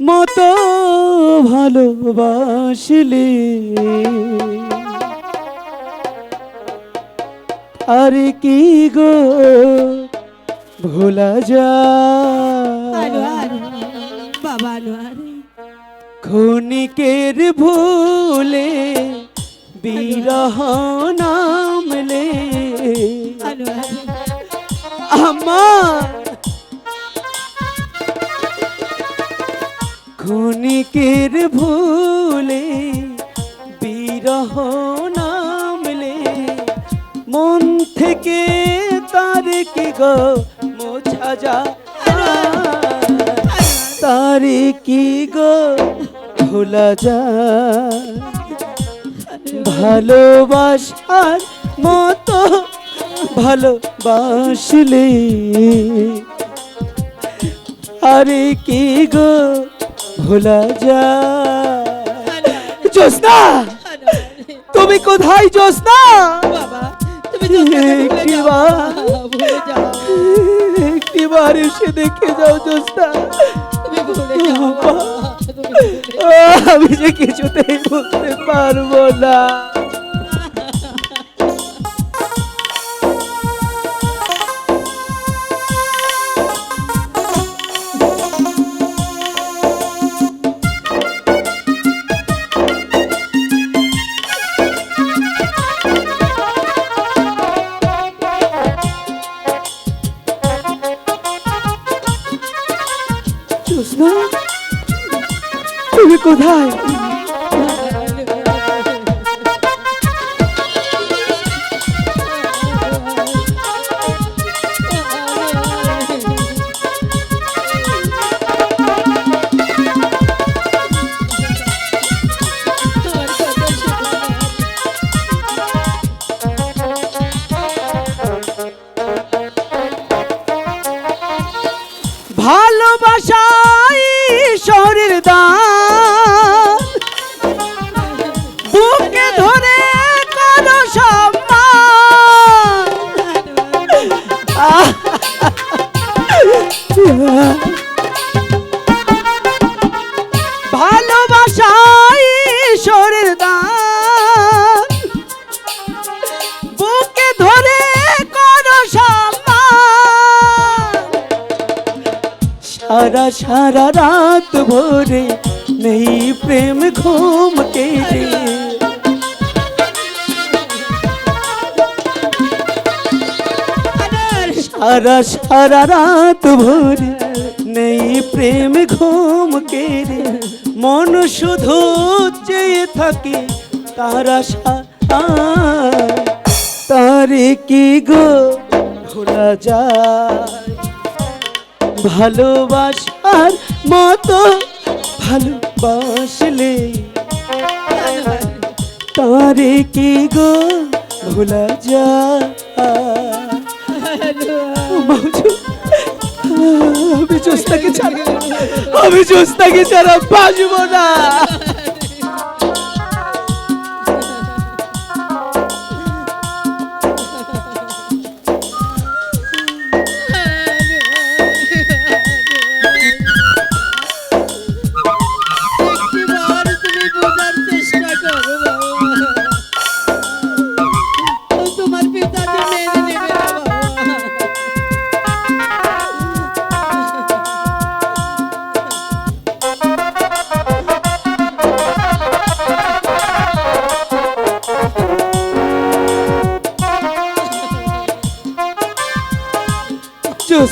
মতো ভালোবাসলে। আরে কি গো ভোলা আনোয়ার ক্ষণিকের ভুলে বিরহ নামলে। আমার ক্ষণিকের ভুলে, বিরহ নামলে মন থেকে তার কি গো মোছা যা তার কি গো ভোলা যায়? ভালোবাসার মতো ভালোবাসলে, আরে কি গো ভোলা যা জোসনা তুমি কোথায় জোসনা একটিবার। এসে দেখে যাও জোসনা আমি যে কিছুতেই বলতে পারব না। তুমি কোথায়? さ。সারা সারা রাত ভরে নেই প্রেম ঘুম কেটে। সারা সারা রাত ভরে নেই প্রেম ঘুম কেড়ে মন শুধু চেয়ে থাকে তারা তারে কি গো ভোলা যায়? ভালোবাসার মতো ভালোবাসলে। তারে কি গো ভোলা যা আমি জোস্তাকে ছাড়া আমি জোস্তাকে ছাড়া বাজব না।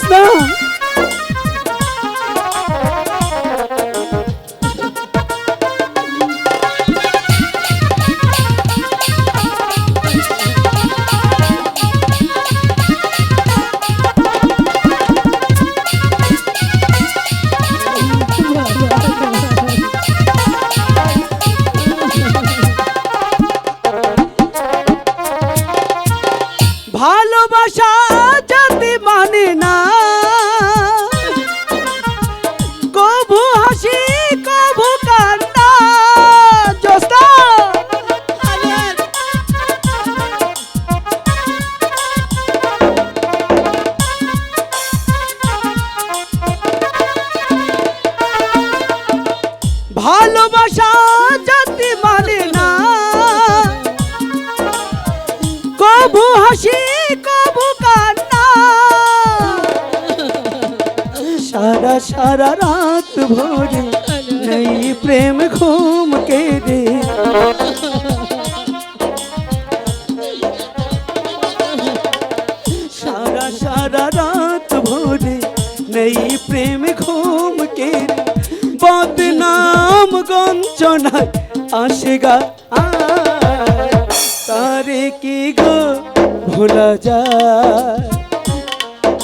No. ভালোবাসা জাতি মানে না। কবু হাসি, কবু কান্না। সারা সারা রাত ভরে নেই প্রেম ঘুম কে রে সারা সারা রাত ভরে নেই প্রেম ঘুম কে রে বদনাম গঞ্চনায় আসে গা। তারে কি গো ভোলা যায়?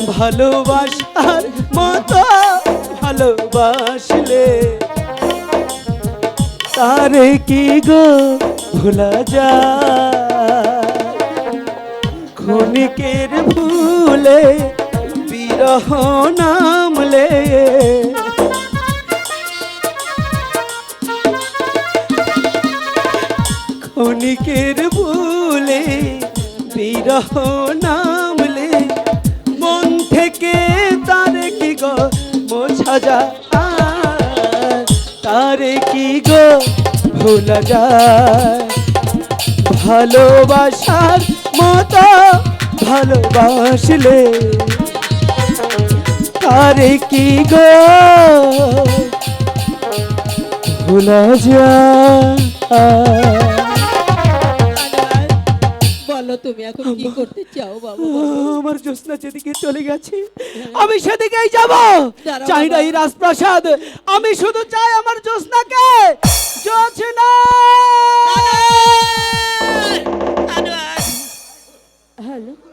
ভালোবাসার মতো ভালোবাসলে তারে কি গো ভোলা যায়? ক্ষণিকের ভুলে বিরহ নামলে ক্ষণিকের ভুলে বিরহ নামলে মন থেকে তারে কি গো মোছা যায়? তারে কি গো ভোলা যায়? ভালোবাসার মতো ভালোবাসলে তারে কি গো ভোলা যায়? বলো তুমি এখন কি করতে চাও বাবা আমার জ্যোৎস্না যেদিকে চলে গেছে আমি সেদিকেই যাব। চাই না এই রাজপ্রাসাদ। আমি শুধু চাই আমার জ্যোৎস্নাকে। জ্যোৎস্না! হ্যালো।